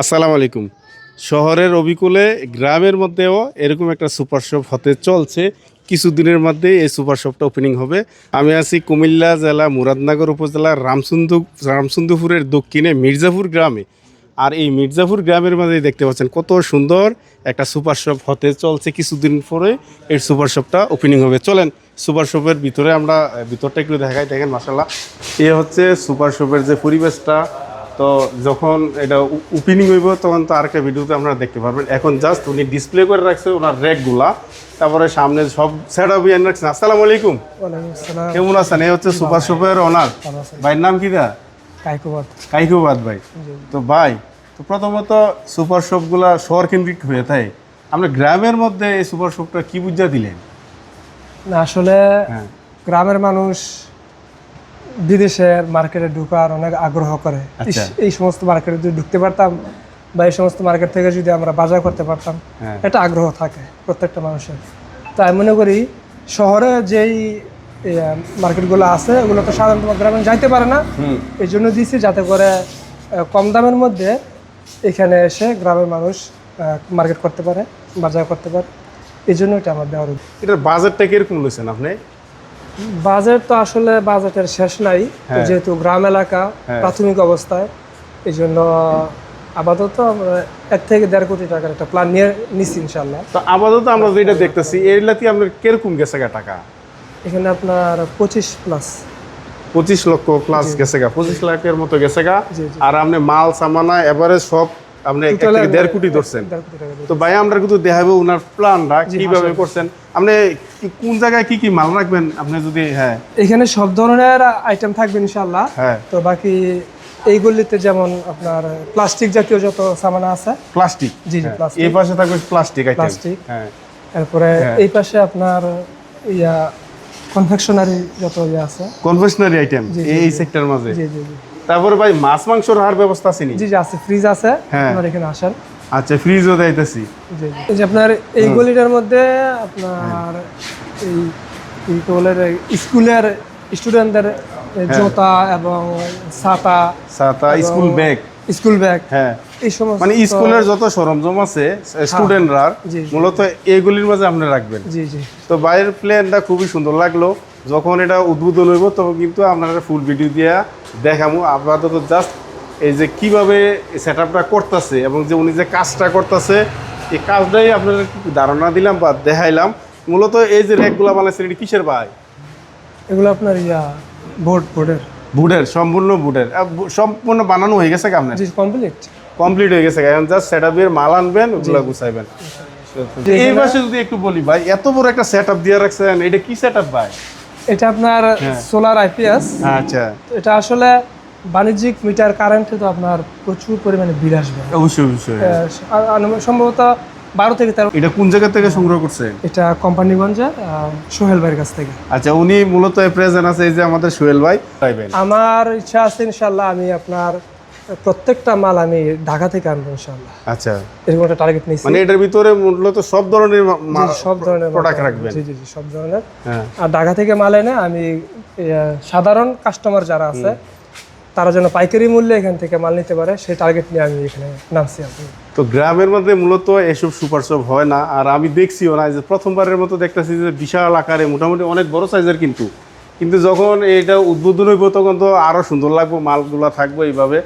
আসসালামু আলাইকুম। শহরের অবিকুলে গ্রামের মধ্যেও এরকম একটা সুপার শপ হতে চলছে। কিছুদিনের মধ্যে এই সুপার শপটা ওপেনিং হবে। আমি আছি কুমিল্লা জেলা মুরাদনগর উপজেলার রামসুন্দু রামসুন্দুপুরের দক্ষিণে মির্জাপুর গ্রামে। আর এই মির্জাপুর গ্রামের মাঝে দেখতে পাচ্ছেন কত সুন্দর একটা সুপার শপ হতে চলছে। কিছুদিন পরে এই সুপার শপটা ওপেনিং হবে। চলেন সুপার শপের ভিতরে আমরা, ভিতরটা একটু দেখাই। দেখেন মাসাল্লাহ এ হচ্ছে সুপার শপের যে পরিবেশটা তো যখন এটা ওপেনিং হইব তখন তো আরেকটা ভিডিওতে আপনারা দেখতে পারবেন। এখন জাস্ট উনি ডিসপ্লে করে রাখছে ওনার র্যাকগুলা তারপরে সামনে সব সেট আপ ইয়ান রাখছেন। আসসালামু আলাইকুম। কেমন আছেন? এই হচ্ছে সুপার শপের ওনার ভাইয়ের নাম কি দা কাইকুবাদ। কাইকুবাদ ভাই। তো ভাই তো প্রথমত সুপার শপগুলা শহর কেন্দ্রিক হয়ে থাকে আমরা গ্রামের মধ্যে এই সুপার শপটা কি বুঝা দিলেন? না আসলে হ্যাঁ। গ্রামের মানুষ বিদেশের মার্কেটে ঢুকার অনেক আগ্রহ করে। আচ্ছা। এই সমস্ত মার্কেটে যদি ঢুকতে পারতাম বা এই সমস্ত মার্কেট থেকে যদি আমরা বাজার করতে পারতাম হ্যাঁ। এটা আগ্রহ থাকে প্রত্যেকটা মানুষের। তো আমি মনে করি শহরে যেই মার্কেটগুলো আছে ওগুলো তো সাধারণত গ্রামে যাইতে পারে না। এই জন্য দিয়েছি যাতে করে কম দামের মধ্যে এখানে এসে গ্রামের মানুষ মার্কেট করতে পারে বাজার করতে পারে। এই জন্য এটা আমার দেওয়ার। এটার বাজেটটা কীরকম লইছেন আপনি? বাজেট তো আসলে বাজেটের শেষ নাই হ্যাঁ। যেহেতু গ্রাম এলাকা হ্যাঁ। প্রাথমিক অবস্থায় এই জন্য আপাতত আমরা এক থেকে দেড় কোটি টাকার একটা প্ল্যান নিয়ে নিচ্ছি ইনশাল্লাহ তো আপাতত আমরা যেটা দেখতেছি এগুলাতে আপনার কীরকম গেছে গা টাকা? এখানে আপনার পঁচিশ প্লাস পঁচিশ লক্ষ প্লাস গেছে গা পঁচিশ লাখের মতো গেছে গা। আর আপনি মাল সামানা এভারেজ সব আপনি দেড় কোটি ধরছেন। তো ভাই আমরা কিন্তু দেখাবো ওনার প্ল্যানটা কীভাবে করছেন। আপনি কোন জায়গায় কি কি মাল রাখবেন? আপনি যদি হ্যাঁ। এখানে সব ধরনের আইটেম থাকবে ইনশাল্লাহ হ্যাঁ। তো বাকি এইগুলিতে যেমন আপনার প্লাস্টিক জাতীয় যত সামানা আছে। প্লাস্টিক জি জি প্লাস্টিক এই পাশে থাকবে প্লাস্টিক আইটেম প্লাস্টিক হ্যাঁ। তারপরে হ্যাঁ। এই পাশে আপনার ইয়া কনফেকশনারি যত ইয়ে আছে। কনভেনশনারি আইটেম এই। সেক্টর মাঝে। জি জি জি। তারপরে ভাই মাছ মাংস রাখার ব্যবস্থা আছে নি? জি জি আছে ফ্রিজ আছে। হ্যাঁ। আপনার এখানে আসেন আচ্ছা ফ্রিজও দিতেছি জি। এই যে আপনার এই গলিটার মধ্যে আপনার এই কি বলে স্কুলের স্টুডেন্টদের জুতা এবং ছাতা ছাতা স্কুল ব্যাগ স্কুল ব্যাগ হ্যাঁ। এই সমস্ত মানে স্কুলের যত সরঞ্জাম আছে স্টুডেন্টরা জি। মূলত এইগুলির মাঝে আপনি রাখবেন। জি জি। তো বাইরের প্ল্যানটা খুবই সুন্দর লাগল। যখন এটা উদ্বোধন হইব তখন কিন্তু আপনারা ফুল ভিডিও দিয়া দেখামু। আপাতত জাস্ট এই যে কীভাবে সেট আপটা করতেছে এবং যে উনি যে কাজটা করতেছে এই কাজটাই আপনাদের ধারণা দিলাম বা দেখাইলাম। মূলত এই যে র্যাকগুলো বানাইছেন এটি কিসের ভাই? এগুলো আপনার ইয়া বোর্ড বোর্ডের বুডের সম্পূর্ণ বুডের সম্পূর্ণ বানানো হয়ে গেছে আপনার? কমপ্লিট কমপ্লিট হয়ে গেছে এখন জাস্ট সেট আপের মাল আনবেন ওগুলো গুছাইবেন। এই পাশে যদি একটু বলি ভাই এত বড় একটা সেট আপ দিয়ে রাখছেন এটা কি সেট আপ ভাই? এটা আপনার হ্যাঁ। সোলার আইপিএস আচ্ছা। এটা আসলে বাণিজ্যিক মিটার কারেন্টে তো আপনার প্রচুর পরিমাণে বিল আসবে। অবশ্যই অবশ্যই। সম্ভবত বারো থেকে তেরো। এটা কোন জায়গা থেকে সংগ্রহ করছেন এটা কোম্পানিগঞ্জে সোহেল ভাইয়ের কাছ থেকে। আচ্ছা উনি মূলত প্রেজেন্ট আছে এই যে আমাদের সোহেল ভাই। আমার ইচ্ছা আছে ইনশাল্লাহ আমি আপনার প্রত্যেকটা মাল আমি ঢাকা থেকে আনব ইনশাল্লাহ আচ্ছা। এরকম একটা টার্গেট নিয়েছি। মানে এটার ভিতরে মূলত সব ধরনের সব ধরনের প্রোডাক্ট রাখবেন। জি জি জি সব ধরনের। হ্যাঁ। আর ঢাকা থেকে মাল এনে আমি সাধারণ কাস্টমার যারা আছে তারা যেন পাইকারি মূল্যে এখান থেকে মাল নিতে পারে, সেই টার্গেট নিয়ে আমি এখানে নামছি আপনি তো গ্রামের মধ্যে মূলত এসব সুপার শপ হয় না, আর আমি দেখছিও না যে প্রথমবারের মতো দেখতেছি যে বিশাল আকারে, মোটামুটি অনেক বড় সাইজের কিন্তু। কিন্তু যখন এটা উদ্বোধন হইব তখন তো আরও সুন্দর লাগবে, মালগুলো থাকব এইভাবে।